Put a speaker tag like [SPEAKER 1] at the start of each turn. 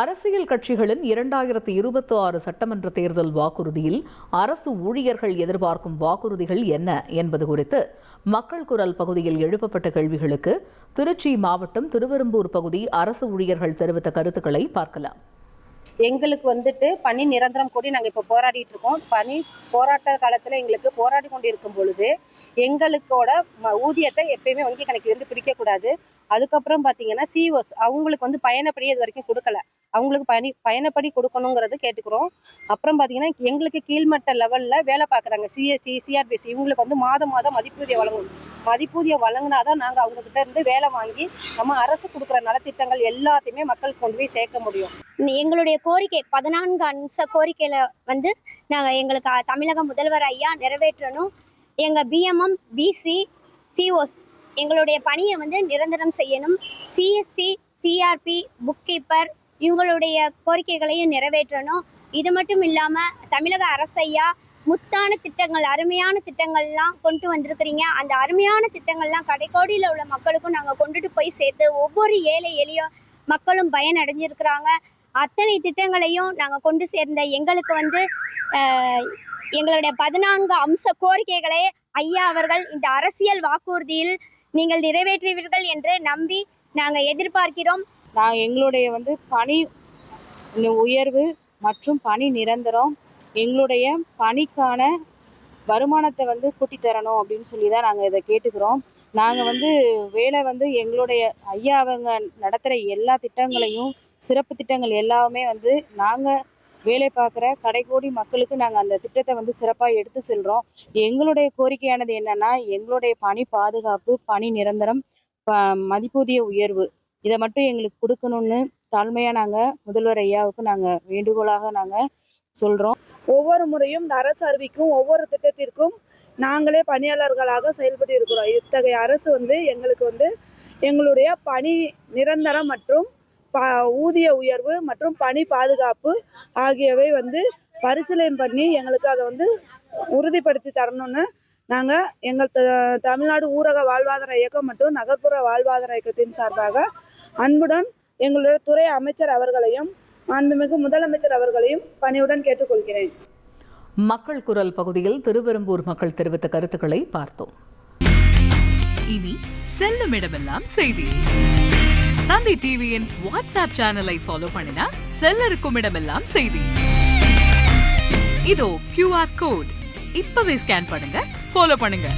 [SPEAKER 1] அரசியல் கட்சிகளின் இரண்டாயிரத்தி இருபத்தி ஆறு சட்டமன்ற தேர்தல் வாக்குறுதியில் அரசு ஊழியர்கள் எதிர்பார்க்கும் வாக்குறுதிகள் என்ன என்பது குறித்து மக்கள் குரல் பகுதியில் எழுப்பப்பட்ட கேள்விகளுக்கு திருச்சி மாவட்டம் திருவெரும்பூர் பகுதி அரசு ஊழியர்கள் தெரிவித்த கருத்துக்களை பார்க்கலாம்.
[SPEAKER 2] எங்களுக்கு வந்துட்டு பணி நிரந்தரம் கூடி நாங்கள் இப்போ போராடிட்டு இருக்கோம். பணி போராட்ட காலத்தில் எங்களுக்கு போராடி கொண்டு இருக்கும் பொழுது எங்களுக்கோட ம- ஊதியத்தை எப்பயுமே வங்கி கணக்கிலிருந்து பிடிக்கக்கூடாது அதுக்கப்புறம் பார்த்தீங்கன்னா சிஓஸ் அவங்களுக்கு வந்து பயணப்படி இது வரைக்கும் கொடுக்கல. அவங்களுக்கு பணி பயணப்படி கொடுக்கணுங்கிறது கேட்டுக்கிறோம். அப்புறம் பார்த்தீங்கன்னா எங்களுக்கு கீழ்மட்ட லெவலில் வேலை பார்க்குறாங்க சிஎஸ்டி சிஆர்பிசி இவங்களுக்கு வந்து மாதம் மாதம் மதிப்பூதியம் வழங்கணும் மதிப்பூதியம் வழங்கினாதான் நாங்கள் அவங்க கிட்ட இருந்து வேலை வாங்கி நம்ம அரசு கொடுக்குற நலத்திட்டங்கள் எல்லாத்தையுமே மக்களுக்கு கொண்டு போய் சேர்க்க முடியும்.
[SPEAKER 3] எங்களுடைய கோரிக்கை பதினான்கு அம்ச கோரிக்கையில வந்து நாங்கள் எங்களுக்கு தமிழக முதல்வர் ஐயா நிறைவேற்றணும். எங்கள் பிஎம்எம் பிசி சிஓஸ் எங்களுடைய பணியை வந்து நிரந்தரம் செய்யணும். சிஎஸ்சி சிஆர்பி புக் கீப்பர் இவங்களுடைய கோரிக்கைகளையும் நிறைவேற்றணும். இது மட்டும் இல்லாமல் தமிழக அரசையா முத்தான திட்டங்கள் அருமையான திட்டங்கள்லாம் கொண்டு வந்திருக்கிறீங்க. அந்த அருமையான திட்டங்கள்லாம் கடைக்கோடியில் உள்ள மக்களுக்கும் நாங்கள் கொண்டுட்டு போய் சேர்த்து ஒவ்வொரு ஏழை எளிய மக்களும் பயனடைஞ்சிருக்கிறாங்க. அத்தனை திட்டங்களையும் நாங்கள் கொண்டு சேர்ந்த எங்களுக்கு வந்து எங்களுடைய பதினான்கு அம்ச கோரிக்கைகளை ஐயா அவர்கள் இந்த அரசியல் வாக்குறுதியில் நீங்கள் நிறைவேற்றுவீர்கள் என்று நம்பி நாங்கள் எதிர்பார்க்கிறோம்.
[SPEAKER 4] நான் எங்களுடைய வந்து பணி உயர்வு மற்றும் பணி நிரந்தரம் எங்களுடைய பணிக்கான வருமானத்தை வந்து கூட்டி தரணும் அப்படின்னு சொல்லி தான் நாங்கள் இதை கேட்டுக்கிறோம். நாங்கள் வந்து வேலை வந்து எங்களுடைய ஐயா அவங்க நடத்துகிற எல்லா திட்டங்களையும் சிறப்பு திட்டங்கள் எல்லாமே வந்து நாங்கள் வேலை பார்க்குற கடைக்கோடி மக்களுக்கு நாங்கள் அந்த திட்டத்தை வந்து சிறப்பாக எடுத்து செல்கிறோம் எங்களுடைய கோரிக்கையானது என்னன்னா எங்களுடைய பணி பாதுகாப்பு பணி நிரந்தரம் மதிப்பூதிய உயர்வு. இதை மட்டும் எங்களுக்கு கொடுக்கணும்னு தாழ்மையாக நாங்கள் முதல்வர் ஐயாவுக்கு நாங்கள் வேண்டுகோளாக நாங்கள் சொல்கிறோம்
[SPEAKER 5] ஒவ்வொரு முறையும் இந்த அரசு அறிவிக்கும் ஒவ்வொரு திட்டத்திற்கும் நாங்களே பணியாளர்களாக செயல்பட்டு இருக்கிறோம். இத்தகைய அரசு வந்து எங்களுக்கு வந்து எங்களுடைய பணி நிரந்தரம் மற்றும் ப ஊதிய உயர்வு மற்றும் பணி பாதுகாப்பு ஆகியவை வந்து பரிசீலனை பண்ணி எங்களுக்கு அதை வந்து உறுதிப்படுத்தி தரணும்னு நாங்கள் எங்கள் த- தமிழ்நாடு ஊரக வாழ்வாதார இயக்கம் மற்றும் நகர்ப்புற வாழ்வாதார இயக்கத்தின் சார்பாக அன்புடன் எங்களுடைய துறை அமைச்சர் அவர்களையும் மாண்புமிகு முதலமைச்சர் அவர்களையும் பணியுடன் கேட்டுக்கொள்கிறேன்.
[SPEAKER 1] மக்கள் குரல் பகுதியில் திருவெரும்பூர் மக்கள் தெரிவித்த கருத்துக்களை பார்த்தோம்.
[SPEAKER 6] இனி செல்லும் இடமெல்லாம் செய்தி. தந்தை டிவியின் வாட்ஸ்அப் சேனலை ஃபாலோ பண்ணினா செல்ல இருக்கும் இடமெல்லாம் செய்தி. இதோ கியூஆர் கோட் இப்பவே ஸ்கேன் பண்ணுங்க ஃபாலோ பண்ணுங்க.